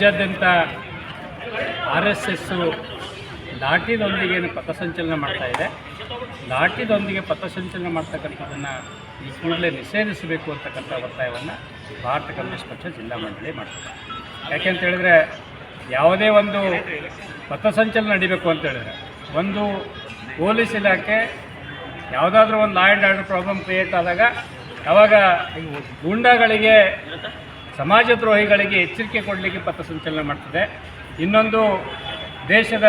ರಾಜ್ಯಾದ್ಯಂತ R S S ಲಾಠಿದೊಂದಿಗೆ ಏನು ಪಥಸಂಚಲನ ಇದೆ. ಲಾಠಿದೊಂದಿಗೆ ಪಥಸಂಚಲನ ಮಾಡ್ತಕ್ಕಂಥದ್ದನ್ನು ಈ ಕೂಡಲೇ ನಿಷೇಧಿಸಬೇಕು ಅಂತಕ್ಕಂಥ ಒತ್ತಾಯವನ್ನು ಭಾರತ ಕಮ್ಯುನಿಸ್ಟ್ ಪಕ್ಷ ಜಿಲ್ಲಾ ಮಂಡಳಿ ಮಾಡ್ತದೆ. ಯಾಕೆಂತ ಹೇಳಿದ್ರೆ ಯಾವುದೇ ಒಂದು ಪಥಸಂಚಲನ ನಡಿಬೇಕು ಅಂತ ಹೇಳಿದ್ರೆ ಒಂದು ಪೊಲೀಸ್ ಇಲಾಖೆ ಯಾವುದಾದ್ರೂ ಒಂದು law and order problem create ಆದಾಗ ಯಾವಾಗ ಗೂಂಡಾಗಳಿಗೆ ಸಮಾಜದ್ರೋಹಿಗಳಿಗೆ ಎಚ್ಚರಿಕೆ ಕೊಡಲಿಕ್ಕೆ ಪಥಸಂಚಲನ ಮಾಡ್ತದೆ. ಇನ್ನೊಂದು ದೇಶದ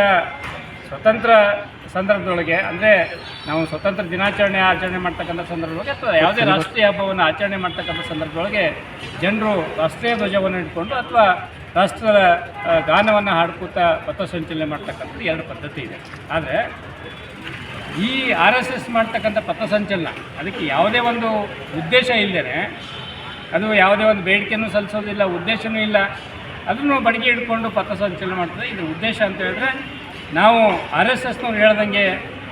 ಸ್ವತಂತ್ರ ಸಂದರ್ಭದೊಳಗೆ, ಅಂದರೆ ನಾವು ಸ್ವತಂತ್ರ ದಿನಾಚರಣೆ ಆಚರಣೆ ಮಾಡ್ತಕ್ಕಂಥ ಸಂದರ್ಭದೊಳಗೆ ಅಥವಾ ಯಾವುದೇ ರಾಷ್ಟ್ರೀಯ ಹಬ್ಬವನ್ನು ಆಚರಣೆ ಮಾಡ್ತಕ್ಕಂಥ ಸಂದರ್ಭದೊಳಗೆ ಜನರು ರಾಷ್ಟ್ರೀಯ ಧ್ವಜವನ್ನು ಇಟ್ಕೊಂಡು ಅಥವಾ ರಾಷ್ಟ್ರದ ಗಾನವನ್ನು ಹಾಡ್ಕೋತಾ ಪಥಸಂಚಲನೆ ಮಾಡ್ತಕ್ಕಂಥದ್ದು ಎರಡು ಪದ್ಧತಿ ಇದೆ. ಆದರೆ ಈ ಆರ್ ಎಸ್ ಎಸ್ ಮಾಡ್ತಕ್ಕಂಥ ಪಥಸಂಚಲನ ಅದಕ್ಕೆ ಯಾವುದೇ ಒಂದು ಉದ್ದೇಶ ಇಲ್ಲದೇ ಅದು ಯಾವುದೇ ಒಂದು ಬೇಡಿಕೆಯನ್ನು ಸಲ್ಲಿಸೋದಿಲ್ಲ ಉದ್ದೇಶವೂ ಇಲ್ಲ. ಅದನ್ನು ಬಡಿಗೆ ಹಿಡ್ಕೊಂಡು ಪಥಸಂಚಲನ ಮಾಡ್ತದೆ. ಇದ್ರ ಉದ್ದೇಶ ಅಂತ ಹೇಳಿದ್ರೆ ನಾವು ಆರ್ ಎಸ್ ಎಸ್ನವ್ರು ಹೇಳ್ದಂಗೆ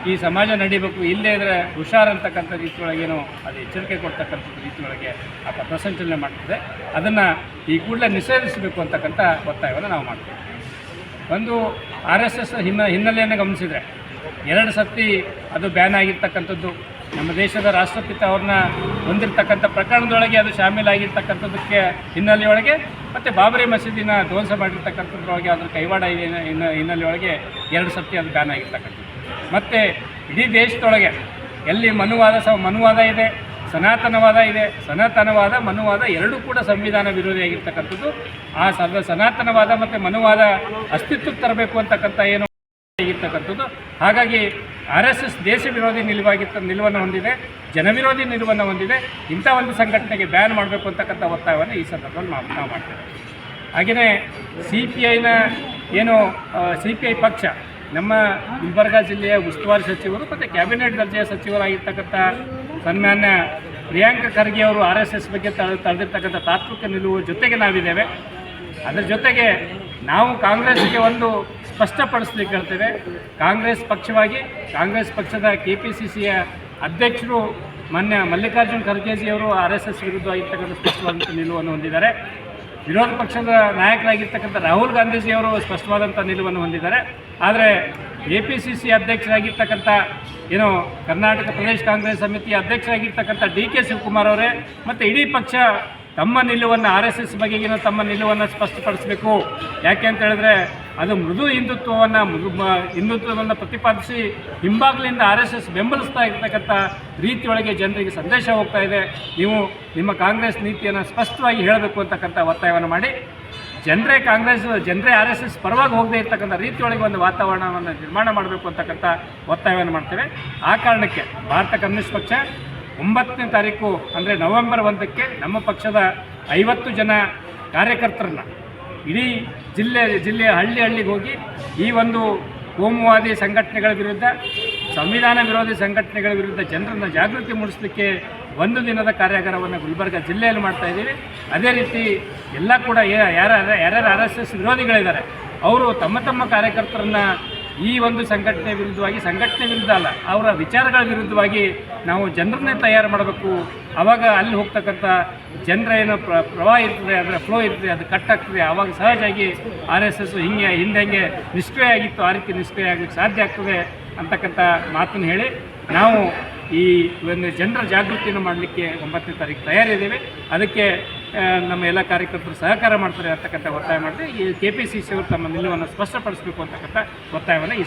ಈ ಸಮಾಜ ನಡಿಬೇಕು. ಇಲ್ಲದೇ ಇದ್ದರೆ ಹುಷಾರ್ ಅಂತಕ್ಕಂಥ ರೀತಿಯೊಳಗೇನು ಅದು ಎಚ್ಚರಿಕೆ ಕೊಡ್ತಕ್ಕಂಥ ರೀತಿಯೊಳಗೆ ಆ ಪಥಸಂಚಲನೆ ಮಾಡ್ತದೆ. ಅದನ್ನು ಈ ಕೂಡಲೇ ನಿಷೇಧಿಸಬೇಕು ಅಂತಕ್ಕಂಥ ಒತ್ತಾಯವನ್ನು ನಾವು ಮಾಡ್ತೀವಿ. ಒಂದು ಆರ್ ಎಸ್ ಎಸ್ ಹಿನ್ನ ಹಿನ್ನೆಲೆಯನ್ನು ಗಮನಿಸಿದರೆ ಎರಡು ಸತಿ ಅದು ಬ್ಯಾನ್ ಆಗಿರ್ತಕ್ಕಂಥದ್ದು. ನಮ್ಮ ದೇಶದ ರಾಷ್ಟ್ರಪಿತ ಅವ್ರನ್ನ ಹೊಂದಿರತಕ್ಕಂಥ ಪ್ರಕರಣದೊಳಗೆ ಅದು ಶಾಮೀಲಾಗಿರ್ತಕ್ಕಂಥದ್ದಕ್ಕೆ ಹಿನ್ನೆಲೆಯೊಳಗೆ ಮತ್ತು ಬಾಬರಿ ಮಸೀದಿನ ಧ್ವಂಸ ಮಾಡಿರ್ತಕ್ಕಂಥದ್ರೊಳಗೆ ಅದ್ರ ಕೈವಾಡ ಹಿನ್ನೆಲೆಯೊಳಗೆ ಎರಡು ಸತಿ ಅದು ಬ್ಯಾನ್ ಆಗಿರ್ತಕ್ಕಂಥದ್ದು. ಮತ್ತು ಇಡೀ ದೇಶದೊಳಗೆ ಎಲ್ಲಿ ಮನುವಾದ ಸ, ಮನುವಾದ ಇದೆ, ಸನಾತನವಾದ ಇದೆ, ಸನಾತನವಾದ, ಮನುವಾದ ಎರಡೂ ಕೂಡ ಸಂವಿಧಾನ ವಿರೋಧಿಯಾಗಿರ್ತಕ್ಕಂಥದ್ದು ಆ ಸದ ಸನಾತನವಾದ ಮತ್ತು ಮನುವಾದ ಅಸ್ತಿತ್ವಕ್ಕೆ ತರಬೇಕು ಅಂತಕ್ಕಂಥ ಏನು ಆಗಿರ್ತಕ್ಕಂಥದ್ದು. ಹಾಗಾಗಿ ಆರ್ ಎಸ್ ಎಸ್ ದೇಶ ವಿರೋಧಿ ನಿಲುವಾಗಿತ್ತ ನಿಲುವನ್ನು ಹೊಂದಿದೆ, ಜನವಿರೋಧಿ ನಿಲುವನ್ನು ಹೊಂದಿದೆ, ಇಂಥ ಒಂದು ಸಂಘಟನೆಗೆ ಬ್ಯಾನ್ ಮಾಡಬೇಕು ಅಂತಕ್ಕಂಥ ಒತ್ತಾಯವನ್ನು ಈ ಸಂದರ್ಭದಲ್ಲಿ ನಾವು ನಾವು ಮಾಡ್ತೇವೆ. ಹಾಗೆಯೇ ಸಿ ಪಿ ಐನ ಏನು ಸಿ ಪಿ ಐ ಪಕ್ಷ, ನಮ್ಮ ಗುಲ್ಬರ್ಗ ಜಿಲ್ಲೆಯ ಉಸ್ತುವಾರಿ ಸಚಿವರು ಮತ್ತು ಕ್ಯಾಬಿನೆಟ್ ದರ್ಜೆಯ ಸಚಿವರಾಗಿರ್ತಕ್ಕಂಥ ಸನ್ಮಾನ್ಯ ಪ್ರಿಯಾಂಕ ಖರ್ಗೆ ಅವರು ಆರ್ ಎಸ್ ಎಸ್ ಬಗ್ಗೆ ತಳೆ ತಳೆದಿರ್ತಕ್ಕಂಥ ತಾತ್ವಿಕ ನಿಲುವು ಜೊತೆಗೆ ನಾವಿದ್ದೇವೆ. ಅದರ ಜೊತೆಗೆ ನಾವು ಕಾಂಗ್ರೆಸ್ಗೆ ಒಂದು ಸ್ಪಷ್ಟಪಡಿಸ್ಲಿಕ್ಕೆ ಹೇಳ್ತೇವೆ, ಕಾಂಗ್ರೆಸ್ ಪಕ್ಷವಾಗಿ, ಕಾಂಗ್ರೆಸ್ ಪಕ್ಷದ ಕೆ ಪಿ ಸಿ ಸಿಯ ಅಧ್ಯಕ್ಷರು ಮಾನ್ಯ ಮಲ್ಲಿಕಾರ್ಜುನ್ ಖರ್ಗೆಜಿಯವರು ಆರ್ ಎಸ್ ಎಸ್ ವಿರುದ್ಧ ಆಗಿರ್ತಕ್ಕಂಥ ಸ್ಪಷ್ಟವಾದಂಥ ನಿಲುವನ್ನು ಹೊಂದಿದ್ದಾರೆ. ವಿರೋಧ ಪಕ್ಷದ ನಾಯಕರಾಗಿರ್ತಕ್ಕಂಥ ರಾಹುಲ್ ಗಾಂಧೀಜಿಯವರು ಸ್ಪಷ್ಟವಾದಂಥ ನಿಲುವನ್ನು ಹೊಂದಿದ್ದಾರೆ. ಆದರೆ ಎ ಪಿ ಸಿ ಸಿ ಅಧ್ಯಕ್ಷರಾಗಿರ್ತಕ್ಕಂಥ, ಏನು ಕರ್ನಾಟಕ ಪ್ರದೇಶ ಕಾಂಗ್ರೆಸ್ ಸಮಿತಿ ಅಧ್ಯಕ್ಷರಾಗಿರ್ತಕ್ಕಂಥ ಡಿ ಕೆ ಶಿವಕುಮಾರ್ ಅವರೇ ಮತ್ತು ಇಡೀ ಪಕ್ಷ ತಮ್ಮ ನಿಲುವನ್ನು ಆರ್ ಎಸ್ ಎಸ್ ಬಗೆಗಿನ ತಮ್ಮ ನಿಲುವನ್ನು ಸ್ಪಷ್ಟಪಡಿಸಬೇಕು. ಯಾಕೆ ಅಂತ ಹೇಳಿದ್ರೆ, ಅದು ಮೃದು ಹಿಂದುತ್ವವನ್ನು ಮೃದು ಹಿಂದುತ್ವವನ್ನು ಪ್ರತಿಪಾದಿಸಿ ಹಿಂಬಾಗ್ಲಿಂದ ಆರ್ ಎಸ್ ಎಸ್ ಬೆಂಬಲಿಸ್ತಾ ಇರ್ತಕ್ಕಂಥ ರೀತಿಯೊಳಗೆ ಜನರಿಗೆ ಸಂದೇಶ ಹೋಗ್ತಾ ಇದೆ. ನೀವು ನಿಮ್ಮ ಕಾಂಗ್ರೆಸ್ ನೀತಿಯನ್ನು ಸ್ಪಷ್ಟವಾಗಿ ಹೇಳಬೇಕು ಅಂತಕ್ಕಂಥ ಒತ್ತಾಯವನ್ನು ಮಾಡಿ. ಜನರೇ ಕಾಂಗ್ರೆಸ್, ಜನರೇ ಆರ್ ಎಸ್ ಎಸ್ ಪರವಾಗಿ ಹೋಗದೇ ಇರ್ತಕ್ಕಂಥ ರೀತಿಯೊಳಗೆ ಒಂದು ವಾತಾವರಣವನ್ನು ನಿರ್ಮಾಣ ಮಾಡಬೇಕು ಅಂತಕ್ಕಂಥ ಒತ್ತಾಯವನ್ನು ಮಾಡ್ತೇವೆ. ಆ ಕಾರಣಕ್ಕೆ ಭಾರತ ಕಮ್ಯುನಿಸ್ಟ್ ಪಕ್ಷ ಒಂಬತ್ತನೇ ತಾರೀಕು ಅಂದರೆ ನವೆಂಬರ್ ಒಂದಕ್ಕೆ ನಮ್ಮ ಪಕ್ಷದ ಐವತ್ತು ಜನ ಕಾರ್ಯಕರ್ತರನ್ನ ಇಡೀ ಜಿಲ್ಲೆ ಜಿಲ್ಲೆಯ ಹಳ್ಳಿ ಹಳ್ಳಿಗೆ ಹೋಗಿ ಈ ಒಂದು ಕೋಮುವಾದಿ ಸಂಘಟನೆಗಳ ವಿರುದ್ಧ, ಸಂವಿಧಾನ ವಿರೋಧಿ ಸಂಘಟನೆಗಳ ವಿರುದ್ಧ ಜನರನ್ನು ಜಾಗೃತಿ ಮೂಡಿಸಲಿಕ್ಕೆ ಒಂದು ದಿನದ ಕಾರ್ಯಾಗಾರವನ್ನು ಗುಲ್ಬರ್ಗ ಜಿಲ್ಲೆಯಲ್ಲಿ ಮಾಡ್ತಾ ಇದ್ದೀವಿ. ಅದೇ ರೀತಿ ಎಲ್ಲ ಕೂಡ ಯಾರ ಯಾರ ಯಾರ್ಯಾರು ಆರ್ ಎಸ್ ಎಸ್ ವಿರೋಧಿಗಳಿದ್ದಾರೆ, ಅವರು ತಮ್ಮ ತಮ್ಮ ಕಾರ್ಯಕರ್ತರನ್ನ ಈ ಒಂದು ಸಂಘಟನೆ ವಿರುದ್ಧವಾಗಿ, ಸಂಘಟನೆ ವಿರುದ್ಧ ಅಲ್ಲ, ಅವರ ವಿಚಾರಗಳ ವಿರುದ್ಧವಾಗಿ ನಾವು ಜನರನ್ನೇ ತಯಾರು ಮಾಡಬೇಕು. ಆವಾಗ ಅಲ್ಲಿ ಹೋಗ್ತಕ್ಕಂಥ ಜನರ ಏನು ಪ್ರ, ಪ್ರವಾಹ ಇರ್ತದೆ, ಅದರ ಫ್ಲೋ ಇರ್ತದೆ, ಅದು ಕಟ್ ಆಗ್ತದೆ. ಆವಾಗ ಸಹಜವಾಗಿ ಆರ್ ಎಸ್ ಎಸ್ ಹಿಂಗೆ, ಹಿಂದೆ ಹಿಂಗೆ ನಿಷ್ಕ್ರಿಯ ಆಗಿತ್ತು, ಆ ರೀತಿ ನಿಷ್ಕ್ರಿಯ ಆಗಲಿಕ್ಕೆ ಸಾಧ್ಯ ಆಗ್ತದೆ ಅಂತಕ್ಕಂಥ ಮಾತನ್ನು ಹೇಳಿ ನಾವು ಈ ಒಂದು ಜನರ ಜಾಗೃತಿಯನ್ನು ಮಾಡಲಿಕ್ಕೆ ಒಂಬತ್ತನೇ ತಾರೀಕು ತಯಾರಿದ್ದೇವೆ. ಅದಕ್ಕೆ ನಮ್ಮ ಎಲ್ಲ ಕಾರ್ಯಕರ್ತರು ಸಹಕಾರ ಮಾಡ್ತಾರೆ ಅಂತಕ್ಕಂಥ ಒತ್ತಾಯ ಮಾಡಿದೆ ಈ ಕೆ ಪಿ ಸಿ ಸಿ ಅವರು ತಮ್ಮ ನಿಲುವನ್ನು ಸ್ಪಷ್ಟಪಡಿಸಬೇಕು ಅಂತಕ್ಕಂಥ ಒತ್ತಾಯವನ್ನು ಈ